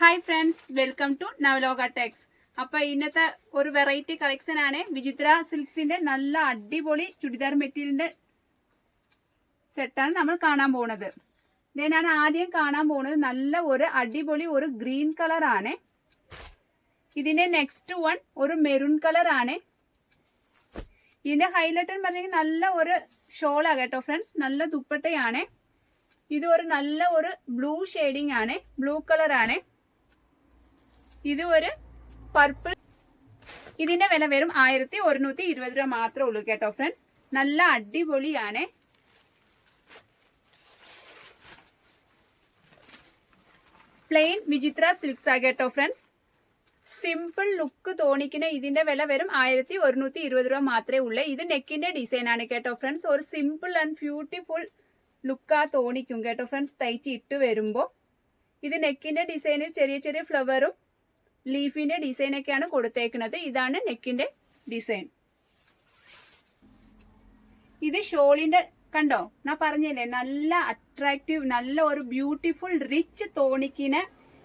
Hi friends welcome to Navaloka techs അപ്പൊ ഇന്നത്തെ ഒരു വെറൈറ്റി കളക്ഷൻ ആണ് വിചിത്ര സിൽക്സിന്റെ നല്ല അടിപൊളി ചുടിദാർ മെറ്റീരിയലിന്റെ സെറ്റാണ് നമ്മൾ കാണാൻ പോണത്. ഞാൻ ആദ്യം കാണാൻ പോണത് നല്ല ഒരു അടിപൊളി ഒരു ഗ്രീൻ കളർ ആണ്. ഇതിന്റെ നെക്സ്റ്റ് വൺ ഒരു മെറൂൺ കളർ ആണ്. ഇതിന്റെ ഹൈലൈറ്റ് എന്ന് പറഞ്ഞെങ്കിൽ നല്ല ഒരു ഷോളാ കേട്ടോ ഫ്രണ്ട്സ് നല്ല ദുപ്പട്ടയാണ്. ഇത് ഒരു നല്ല ഒരു ബ്ലൂ ഷെയ്ഡിങ് ആണ് ബ്ലൂ കളർ ആണ്. ഇത് ഒരു പർപ്പിൾ ഇതിന്റെ വില വെറും ആയിരത്തി ഒരുന്നൂറ്റി ഇരുപത് രൂപ മാത്രമേ ഉള്ളൂ കേട്ടോ ഫ്രണ്ട്സ് നല്ല അടിപൊളിയാണ്. പ്ലെയിൻ വിചിത്ര സിൽക്സ് ആ കേട്ടോ ഫ്രണ്ട്സ് സിമ്പിൾ ലുക്ക് തോണിക്കുന്ന ഇതിന്റെ വില വരും ആയിരത്തി ഒരുന്നൂറ്റി ഇരുപത് രൂപ മാത്രമേ ഉള്ളൂ. ഇത് നെക്കിന്റെ ഡിസൈൻ ആണ് കേട്ടോ ഫ്രണ്ട്സ് ഒരു സിമ്പിൾ ആൻഡ് ബ്യൂട്ടിഫുൾ ലുക്കാ തോണിക്കും കേട്ടോ ഫ്രണ്ട്സ് തയ്ച്ച് ഇട്ട് വരുമ്പോൾ ഇത് നെക്കിന്റെ ഡിസൈനിൽ ചെറിയ ചെറിയ ഫ്ലവറും ലീഫിന്റെ ഡിസൈൻ ഒക്കെയാണ് കൊടുത്തേക്കുന്നത്. ഇതാണ് നെക്കിന്റെ ഡിസൈൻ ഇത് ഷോളിന്റെ കണ്ടോ? ഞാൻ പറഞ്ഞില്ലേ നല്ല അട്രാക്റ്റീവ് നല്ല ഒരു ബ്യൂട്ടിഫുൾ റിച്ച് തോണിക്കിന്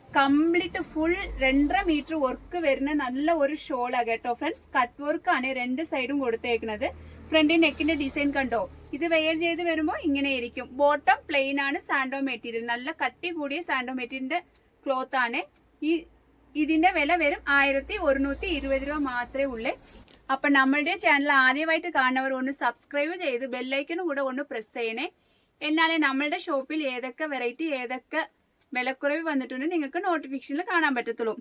കംപ്ലീറ്റ് ഫുൾ രണ്ടര മീറ്റർ വർക്ക് വരുന്ന നല്ല ഒരു ഷോളാ കേട്ടോ ഫ്രണ്ട്സ് കട്ട് വർക്ക് ആണ് രണ്ട് സൈഡും കൊടുത്തേക്കുന്നത്. ഫ്രണ്ട് നെക്കിന്റെ ഡിസൈൻ കണ്ടോ? ഇത് വെയർ ചെയ്ത് വരുമ്പോൾ ഇങ്ങനെ ഇരിക്കും. ബോട്ടം പ്ലെയിൻ ആണ് സാൻഡോ മെറ്റീരിയൽ നല്ല കട്ടി കൂടിയ സാൻഡോ മെറ്റീരിയലിന്റെ ക്ലോത്ത് ആണ്. ഈ ഇതിന്റെ വില വരും ആയിരത്തി ഒരുന്നൂറ്റി ഇരുപത് രൂപ മാത്രമേ ഉള്ളൂ. അപ്പൊ നമ്മളുടെ ചാനൽ ആദ്യമായിട്ട് കാണുന്നവർ ഒന്ന് സബ്സ്ക്രൈബ് ചെയ്ത് ബെല്ലൈക്കനും കൂടെ ഒന്ന് പ്രസ് ചെയ്യണേ. എന്നാലേ നമ്മളുടെ ഷോപ്പിൽ ഏതൊക്കെ വെറൈറ്റി ഏതൊക്കെ വിലക്കുറവ് വന്നിട്ടുണ്ട് നിങ്ങൾക്ക് നോട്ടിഫിക്കേഷനിൽ കാണാൻ പറ്റത്തുള്ളൂ.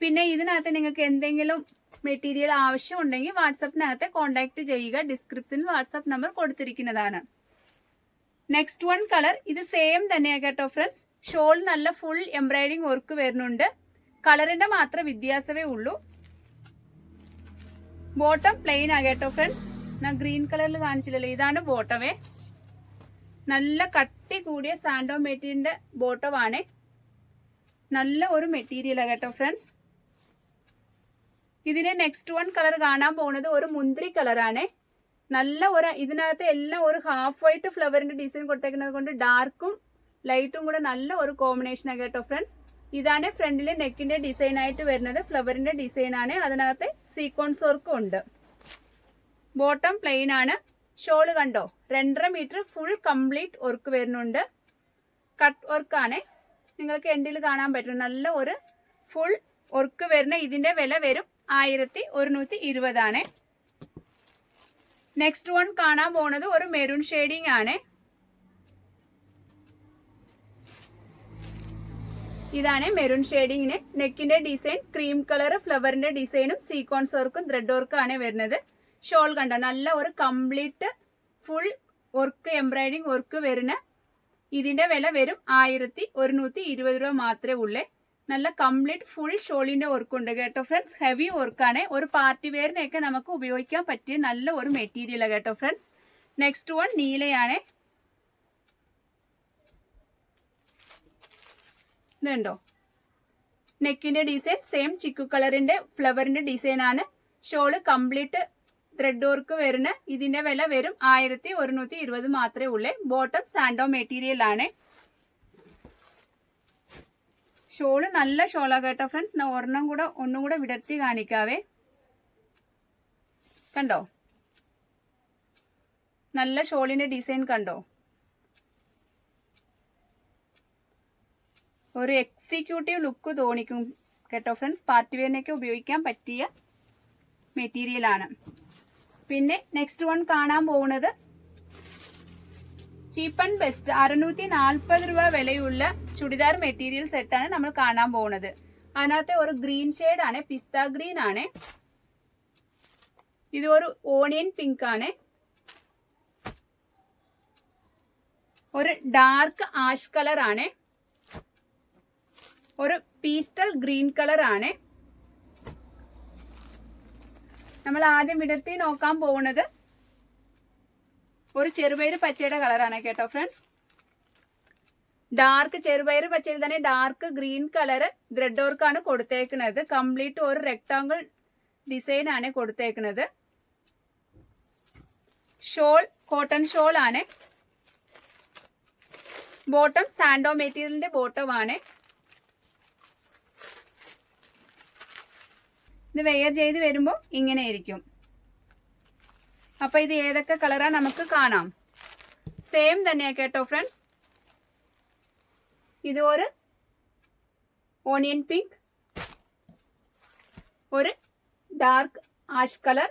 പിന്നെ ഇതിനകത്ത് നിങ്ങൾക്ക് എന്തെങ്കിലും മെറ്റീരിയൽ ആവശ്യമുണ്ടെങ്കിൽ വാട്സപ്പിനകത്ത് കോൺടാക്ട് ചെയ്യുക. ഡിസ്ക്രിപ്ഷനിൽ വാട്സപ്പ് നമ്പർ കൊടുത്തിരിക്കുന്നതാണ്. നെക്സ്റ്റ് വൺ കളർ ഇത് സെയിം തന്നെയാണ് കേട്ടോ ഫ്രണ്ട്സ് ഷോൾ നല്ല ഫുൾ എംബ്രോയിഡിങ് വർക്ക് വരുന്നുണ്ട്. കളറിന്റെ മാത്രം വ്യത്യാസമേ ഉള്ളൂ. ബോട്ടം പ്ലെയിൻ ആ കേട്ടോ ഫ്രണ്ട്സ് ഞാൻ ഗ്രീൻ കളറിൽ കാണിച്ചില്ലല്ലോ. ഇതാണ് ബോട്ടമേ നല്ല കട്ടി കൂടിയ സാൻഡോ മെറ്റീരിയലിന്റെ ബോട്ടമാണ് നല്ല ഒരു മെറ്റീരിയലാണ് കേട്ടോ ഫ്രണ്ട്സ് ഇതിന് നെക്സ്റ്റ് വൺ കളർ കാണാൻ പോകുന്നത് ഒരു മുന്തിരി കളറാണ് നല്ല ഒരു ഇതിനകത്ത് എല്ലാം ഒരു ഹാഫ് വൈറ്റ് ഫ്ലവറിന്റെ ഡിസൈൻ കൊടുത്തേക്കുന്നത് കൊണ്ട് ഡാർക്കും ലൈറ്റും കൂടെ നല്ല ഒരു കോമ്പിനേഷനാണ് കേട്ടോ ഫ്രണ്ട്സ് ഇതാണ് ഫ്രണ്ടിൽ നെക്കിന്റെ ഡിസൈൻ ആയിട്ട് വരുന്നത്. ഫ്ലവറിന്റെ ഡിസൈൻ ആണ്. അതിനകത്ത് സീക്വൻസ് വർക്കും ഉണ്ട്. ബോട്ടം പ്ലെയിൻ ആണ്. ഷോൾ കണ്ടോ? രണ്ടര മീറ്റർ ഫുൾ കംപ്ലീറ്റ് വർക്ക് വരുന്നുണ്ട്. കട്ട് വർക്കാണ് നിങ്ങൾക്ക് എൻഡിൽ കാണാൻ പറ്റും. നല്ല ഒരു ഫുൾ വർക്ക് വരുന്ന ഇതിന്റെ വില വരും ആയിരത്തി ഒരുന്നൂറ്റി ഇരുപതാണ് നെക്സ്റ്റ് വൺ കാണാൻ പോണത് ഒരു മെറൂൺ ഷെയ്ഡിങ് ആണ്. ഇതാണ് മെറൂൺ ഷെയ്ഡിങ്ങിന് നെക്കിന്റെ ഡിസൈൻ ക്രീം കളർ ഫ്ലവറിന്റെ ഡിസൈനും സീക്വൻസ് വർക്കും ത്രെഡ് വർക്കും ആണ് വരുന്നത്. ഷോൾ കണ്ട? നല്ല ഒരു complete full work embroidering work വരുന്ന ഇതിന്റെ വില വരും ആയിരത്തി ഒരുന്നൂറ്റി ഇരുപത് രൂപ മാത്രമേ ഉള്ളേ. നല്ല കംപ്ലീറ്റ് ഫുൾ ഷോളിന്റെ വർക്ക് ഉണ്ട് കേട്ടോ ഫ്രണ്ട്സ് ഹെവി വർക്കാണ് ഒരു പാർട്ടി വെയറിനെയൊക്കെ നമുക്ക് ഉപയോഗിക്കാൻ പറ്റിയ നല്ല ഒരു മെറ്റീരിയലാണ് കേട്ടോ ഫ്രണ്ട്സ് നെക്സ്റ്റ് വൺ നീലയാണ്. ഇതുണ്ടോ? നെക്കിന്റെ ഡിസൈൻ സെയിം ചിക്കു കളറിന്റെ ഫ്ലവറിന്റെ ഡിസൈൻ ആണ്. ഷോൾ കംപ്ലീറ്റ് ത്രെഡ് വർക്ക് വരുന്ന ഇതിന്റെ വില വരും ആയിരത്തി ഒരുന്നൂറ്റി ഇരുപത് മാത്രമേ ഉള്ളേ. ബോട്ടം സാൻഡോ മെറ്റീരിയൽ ആണ്. ഷോൾ നല്ല ഷോളാ കേട്ടോ ഫ്രണ്ട്സ് ഒരെണ്ണം കൂടെ ഒന്നും കൂടെ വിടർത്തി കാണിക്കാവേ. കണ്ടോ? നല്ല ഷോളിന്റെ ഡിസൈൻ കണ്ടോ? ഒരു എക്സിക്യൂട്ടീവ് ലുക്ക് തോന്നിക്കും കേട്ടോ ഫ്രണ്ട്സ് പാർട്ടി വെയറിനൊക്കെ ഉപയോഗിക്കാൻ പറ്റിയ മെറ്റീരിയൽ ആണ്. പിന്നെ നെക്സ്റ്റ് വൺ കാണാൻ പോകുന്നത് ചീപ്പ് ആൻഡ് ബെസ്റ്റ് അറുന്നൂറ്റി നാൽപ്പത് രൂപ വിലയുള്ള ചുടിദാർ മെറ്റീരിയൽ സെറ്റാണ് നമ്മൾ കാണാൻ പോകുന്നത് അതിനകത്തെ ഒരു ഗ്രീൻ ആണ് പിസ്ത ഗ്രീൻ ആണ്. ഇത് ഒരു ഓണിയൻ പിങ്ക് ആണ്. ഒരു ഡാർക്ക് ആഷ് കളർ ആണ്. ഒരു പീസ്റ്റൽ ഗ്രീൻ കളർ ആണ്. നമ്മൾ ആദ്യം വിടർത്തി നോക്കാൻ പോകുന്നത് ഒരു ചെറുപയർ പച്ചയുടെ കളറാണ് കേട്ടോ ഫ്രണ്ട്സ് ഡാർക്ക് ചെറുപയർ പച്ചയിൽ തന്നെ ഡാർക്ക് ഗ്രീൻ കളർ ത്രെഡ് വർക്കാണ് കൊടുത്തേക്കുന്നത്. കംപ്ലീറ്റ് ഒരു റെക്ടാങ്കിൾ ഡിസൈൻ ആണ് കൊടുത്തേക്കുന്നത്. ഷോൾ കോട്ടൺ ഷോൾ ആണ്. ബോട്ടം സാൻഡോ മെറ്റീരിയലിന്റെ ബോട്ടം ആണ്. ഇത് വെയർ ചെയ്ത് വരുമ്പോൾ ഇങ്ങനെ ഇരിക്കും. അപ്പൊ ഇത് ഏതൊക്കെ കളറാ നമുക്ക് കാണാം. സെയിം തന്നെയാ കേട്ടോ ഫ്രണ്ട്സ് ഇത് ഒരു ഓണിയൻ പിങ്ക് ഒരു ഡാർക്ക് ആഷ് കളർ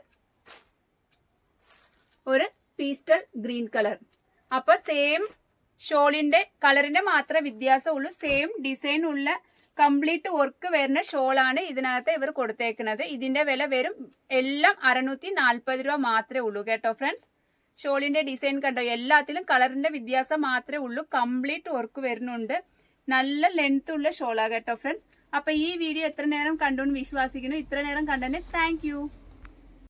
ഒരു പീസ്റ്റൽ ഗ്രീൻ കളർ അപ്പൊ സെയിം ഷോളിന്റെ കളറിന്റെ മാത്രം വ്യത്യാസമുള്ളൂ. സെയിം ഡിസൈൻ ഉള്ള കംപ്ലീറ്റ് വർക്ക് വരുന്ന ഷോളാണ് ഇതിനകത്ത് ഇവർ കൊടുത്തേക്കുന്നത് ഇതിന്റെ വില വരും എല്ലാം അറുന്നൂറ്റി നാൽപ്പത് രൂപ മാത്രമേ ഉള്ളൂ കേട്ടോ ഫ്രണ്ട്സ് ഷോളിന്റെ ഡിസൈൻ കണ്ടോ? എല്ലാത്തിലും കളറിന്റെ വ്യത്യാസം മാത്രമേ ഉള്ളൂ. കംപ്ലീറ്റ് വർക്ക് വരുന്നുണ്ട്. നല്ല ലെങ്ത് ഉള്ള ഷോളാ കേട്ടോ ഫ്രണ്ട്സ് അപ്പൊ ഈ വീഡിയോ എത്ര നേരം കണ്ടു എന്ന് വിശ്വസിക്കുന്നു. ഇത്ര നേരം കണ്ടതിന് താങ്ക്